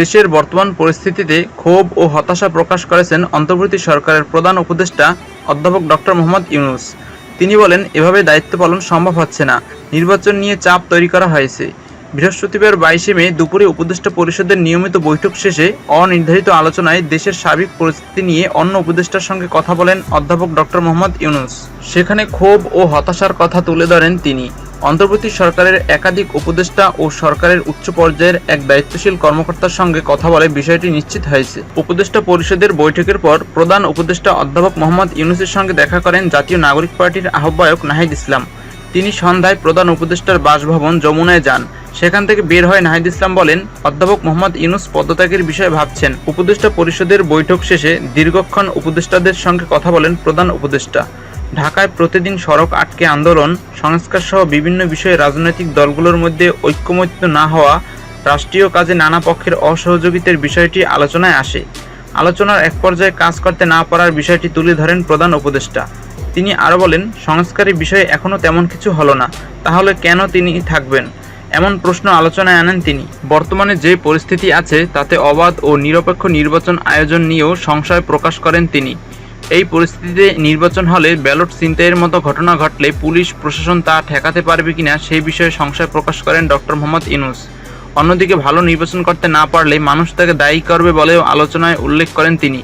দেশের বর্তমান পরিস্থিতিতে ক্ষোভ ও হতাশা প্রকাশ করেছেন অন্তর্বর্তী সরকারের প্রধান উপদেষ্টা অধ্যাপক ডক্টর মোহাম্মদ ইউনুস। তিনি বলেন, এভাবে দায়িত্ব পালন সম্ভব হচ্ছে না। নির্বাচন নিয়ে চাপ তৈরি করা হয়েছে। বৃহস্পতিবার বাইশে মে দুপুরে উপদেষ্টা পরিষদের নিয়মিত বৈঠক শেষে অনির্ধারিত আলোচনায় দেশের সার্বিক পরিস্থিতি নিয়ে অন্য উপদেষ্টার সঙ্গে কথা বলেন অধ্যাপক ডক্টর মোহাম্মদ ইউনুস। সেখানে ক্ষোভ ও হতাশার কথা তুলে ধরেন তিনি। অন্তর্বর্তী সরকারের একাধিক উপদেষ্টা ও সরকারের উচ্চ পর্যায়ের এক দায়িত্বশীল কর্মকর্তার সঙ্গে কথা বলে বিষয়টি নিশ্চিত হয়েছে। উপদেষ্টা পরিষদের বৈঠকের পর প্রধান উপদেষ্টা অধ্যাপক মোহাম্মদ ইউনুসের সঙ্গে দেখা করেন জাতীয় নাগরিক পার্টির আহ্বায়ক নাহিদ ইসলাম। তিনি সন্ধ্যায় প্রধান উপদেষ্টার বাসভবন যমুনায় যান। সেখান থেকে বের হয়ে নাহিদ ইসলাম বলেন, অধ্যাপক মোহাম্মদ ইউনুস পদত্যাগের বিষয়ে ভাবছেন। উপদেষ্টা পরিষদের বৈঠক শেষে দীর্ঘক্ষণ উপদেষ্টাদের সঙ্গে কথা বলেন প্রধান উপদেষ্টা। ঢাকায় প্রতিদিন সড়ক আটকে আন্দোলন, সংস্কার সহ বিভিন্ন বিষয়ে রাজনৈতিক দলগুলোর মধ্যে ঐক্যমত্য না হওয়া, রাষ্ট্রীয় কাজে নানা পক্ষের অসহযোগিতার বিষয়টি আলোচনায় আসে। আলোচনার এক পর্যায়ে কাজ করতে না পারার বিষয়টি তুলে ধরেন প্রধান উপদেষ্টা। তিনি আরও বলেন, সংস্কারের বিষয়ে এখনও তেমন কিছু হলো না, তাহলে কেন তিনি থাকবেন? এমন প্রশ্ন আলোচনায় আনেন তিনি। বর্তমানে যে পরিস্থিতি আছে, তাতে অবাধ ও নিরপেক্ষ নির্বাচন আয়োজন নিয়েও সংশয় প্রকাশ করেন তিনি। এই পরিস্থিতিতে নির্বাচন হলে ব্যালট ছিনতাইয়ের মতো ঘটনা ঘটলে পুলিশ, প্রশাসন তা ঠেকাতে পারবে কিনা সেই বিষয়ে সংশয় প্রকাশ করেন ডক্টর মোহাম্মদ ইনুস অন্যদিকে ভালো নির্বাচন করতে না পারলে মানুষ তাকে দায়ী করবে বলেও আলোচনায় উল্লেখ করেন তিনি।